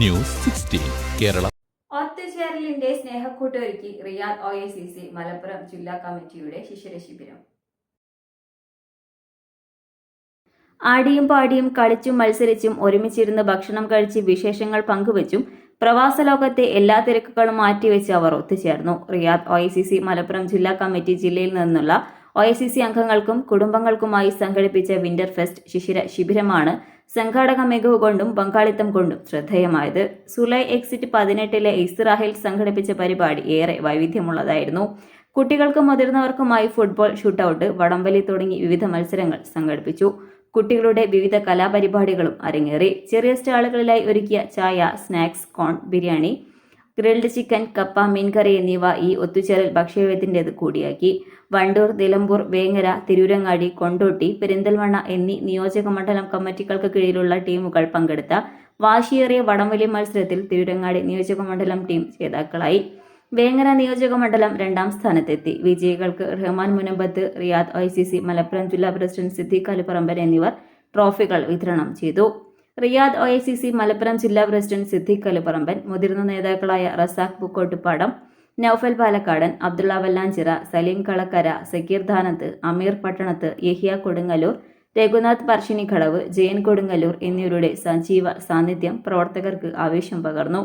News sixteen Kerala. ഒത്തുചേരലിന്റെ സ്നേഹക്കൂട്ടൊരുക്കി Riyadh O A C C Malappuram ജില്ലാ കമ്മിറ്റിയുടെ ശിശിര ശിബിരം ആടിയും പാടിയും കളിച്ചും മത്സരിച്ചും ഒരുമിച്ചിരുന്ന് ഭക്ഷണം കഴിച്ച് വിശേഷങ്ങൾ പങ്കുവച്ചും പ്രവാസ ലോകത്തെ എല്ലാ തിരക്കുകളും മാറ്റിവെച്ച് അവർ ഒത്തുചേർന്നു. റിയാദ് ഒ മലപ്പുറം ജില്ലാ കമ്മിറ്റി ജില്ലയിൽ നിന്നുള്ള ഒ അംഗങ്ങൾക്കും കുടുംബങ്ങൾക്കുമായി സംഘടിപ്പിച്ച വിന്റർ ഫെസ്റ്റ് ശിശിര ശിബിരമാണ് സംഘാടക മികവ് കൊണ്ടും പങ്കാളിത്തം കൊണ്ടും ശ്രദ്ധേയമായത്. സുലൈ എക്സിറ്റ് പതിനെട്ടിലെ ഇസ്രാഹിൽ സംഘടിപ്പിച്ച പരിപാടി ഏറെ വൈവിധ്യമുള്ളതായിരുന്നു. കുട്ടികൾക്കും മുതിർന്നവർക്കുമായി ഫുട്ബോൾ ഷൂട്ടൌട്ട് വടംവലി തുടങ്ങി വിവിധ മത്സരങ്ങൾ സംഘടിപ്പിച്ചു. കുട്ടികളുടെ വിവിധ കലാപരിപാടികളും അരങ്ങേറി. ചെറിയ സ്റ്റാളുകളിലായി ഒരുക്കിയ ചായ snacks corn biryani grilled chicken കപ്പ മീൻകറി എന്നിവ ഈ ഒത്തുചേരൽ ഭക്ഷ്യവ്യത്തിന്റെത് കൂടിയാക്കി. വണ്ടൂർ നിലമ്പൂർ വേങ്ങര തിരൂരങ്ങാടി കൊണ്ടോട്ടി പെരിന്തൽമണ്ണ എന്നീ നിയോജക മണ്ഡലം കമ്മിറ്റികൾക്ക് കീഴിലുള്ള ടീമുകൾ പങ്കെടുത്ത വാശിയേറിയ വടംവലി മത്സരത്തിൽ തിരൂരങ്ങാടി നിയോജക മണ്ഡലം ടീം ജേതാക്കളായി. വേങ്ങര നിയോജക മണ്ഡലം രണ്ടാം സ്ഥാനത്തെത്തി. വിജയികൾക്ക് റഹ്മാൻ മുനമ്പത്ത് റിയാദ് ഐ മലപ്പുറം ജില്ലാ പ്രസിഡന്റ് സിദ്ദീഖ് അലിപ്പറമ്പൻ എന്നിവർ ട്രോഫികൾ വിതരണം ചെയ്തു. Riyadh O I C C Malappuram ജില്ലാ പ്രസിഡന്റ് സിദ്ദിഖ് അലിപ്പറമ്പൻ മുതിർന്ന നേതാക്കളായ റസാഖ് പൂക്കോട്ടുപാടം നൌഫൽ പാലക്കാടൻ അബ്ദുള്ള വല്ലാഞ്ചിറ സലീം കളക്കര സക്കീർ ധാനത്ത് അമീർ പട്ടണത്ത് യഹിയ കൊടുങ്ങല്ലൂർ രഘുനാഥ് പറശ്ശിനിക്കടവ് ജയൻ കൊടുങ്ങല്ലൂർ എന്നിവരുടെ സജീവ സാന്നിധ്യം പ്രവർത്തകർക്ക് ആവേശം പകർന്നു.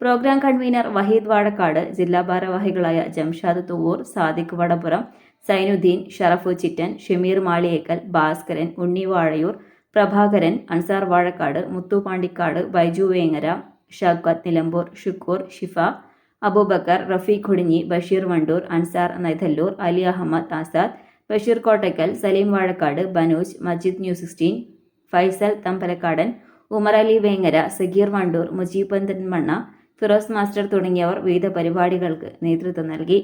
പ്രോഗ്രാം കൺവീനർ വഹീദ് വാടക്കാട് ജില്ലാ ഭാരവാഹികളായ Jamshad Thuvvur Sadiq Vadapuram Sainudheen Sharafu Chittan Shameer Maliyekkal Bhaskaran Unni Vazhayur Prabhakaran Ansar Vazhakkad Muthu Pandikkad Baiju Vengara Shoukath Nilambur Shukoor Shifa Aboobacker Rafeeq Kodinhi Basheer Wandoor Ansar Naithallur Ali Ahmed Azad Basheer Kottakkal Saleem Vazhakkad Banooj Majeed new sixteen Faisal Thambalakkadan Umar Ali Vengara Sageer Wandoor Mujeeb Manna Firoz master തുടങ്ങിയവർ വിവിധ പരിപാടികൾക്ക് നേതൃത്വം നൽകി.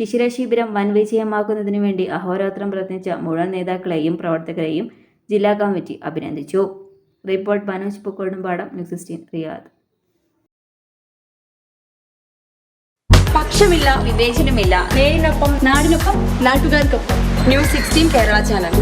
ശിശിര ശിബിരം വൻ വിജയമാക്കുന്നതിനു വേണ്ടി അഹോരാത്രം പ്രയത്നിച്ച മുഴുവൻ നേതാക്കളെയും പ്രവർത്തകരെയും ജില്ലാ കമ്മിറ്റി അഭിനന്ദിച്ചു. Report Manoj Pukkodumpadam news sixteen Riyadh. പക്ഷമില്ല വിവേചനമില്ല. നേരിനൊപ്പം നാടിനൊപ്പം നാട്ടുകാർക്കൊപ്പം. News sixteen Kerala channel.